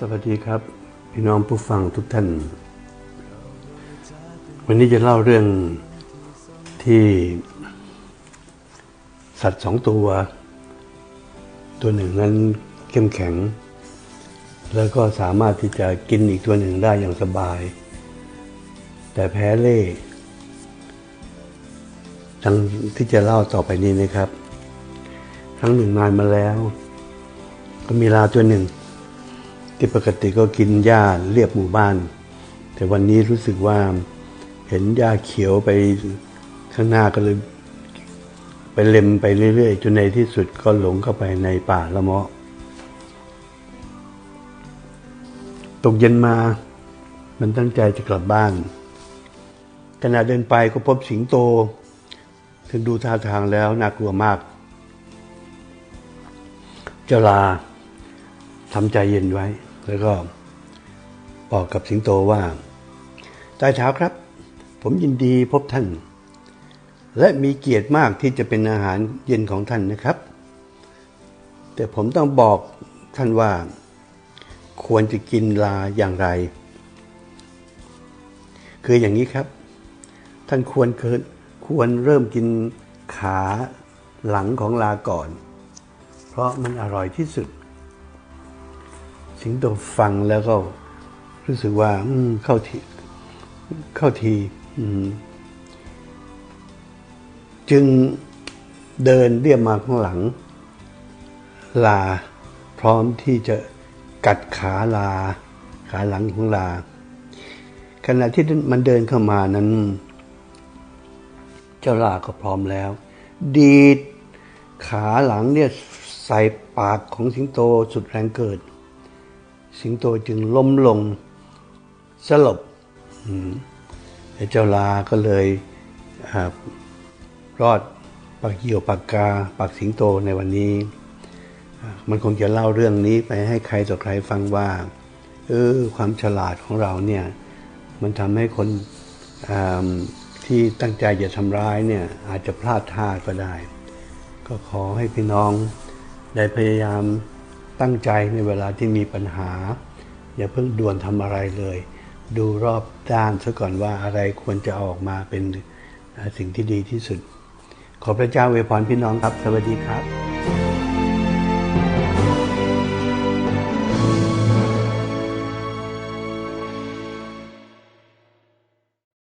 สวัสดีครับ พี่น้องผู้ฟังทุกท่าน วันนี้จะเล่าเรื่องที่สัตว์สองตัว ตัวหนึ่งนั้นเข้มแข็ง แล้วก็สามารถที่จะกินอีกตัวหนึ่งได้อย่างสบาย แต่แพ้เล่ทั้งที่จะเล่าต่อไปนี้นะครับ ครั้งหนึ่งนานมาแล้ว ก็มีลาตัวหนึ่ง ที่ปกติก็กินหญ้าเรียบหมู่บ้าน แต่วันนี้รู้สึกว่าเห็นหญ้าเขียวไปข้างหน้าก็เลยไปเล็มไปเรื่อยๆจนในที่สุดก็หลงเข้าไปในป่าละเมาะ ตกเย็นมา มันตั้งใจจะกลับบ้าน ขณะเดินไปก็พบสิงโตถึงดูท่าทางแล้วน่ากลัวมาก เจลา ทำใจเย็นไว้ แล้วก็บอกกับสิงโตว่าใต้เท้าครับ ผมยินดีพบท่าน และมีเกียรติมากที่จะเป็นอาหารเย็นของท่านนะครับ แต่ผมต้องบอกท่านว่า ควรจะกินลาอย่างไร คืออย่างนี้ครับ ท่านควรเคินควรเริ่มกินขาหลังของลาก่อน เพราะมันอร่อยที่สุด สิงโตฟังแล้วก็รู้สึกว่า อืเข้าทีเข้าทีจึงเดินเรียบมาข้างหลัง ลาพร้อมที่จะกัดขาลา ขาหลังของลา ขณะที่มันเดินเข้ามานั้น เจ้าลาก็พร้อมแล้ว ดีดขาหลังเนี่ยใส่ปากของสิงโตสุดแรงเกิด สิงโตจึงล้มลงสลบเจ้าลาก็เลยรอดปากเหี่ยวปากกาปากสิงโตในวันนี้ มันคงจะเล่าเรื่องนี้ไปให้ใครต่อใครฟังว่าเออความฉลาดของเราเนี่ยมันทำให้คนที่ตั้งใจจะทำร้ายเนี่ยอาจจะพลาดท่าก็ได้ ก็ขอให้พี่น้องได้พยายาม ตั้งใจในเวลาที่มีปัญหา อย่าเพิ่งด่วนทำอะไรเลย ดูรอบด้านซะก่อนว่าอะไรควรจะออกมาเป็นสิ่งที่ดีที่สุด ขอพระเจ้าอวยพรพี่น้องครับ สวัสดีครับ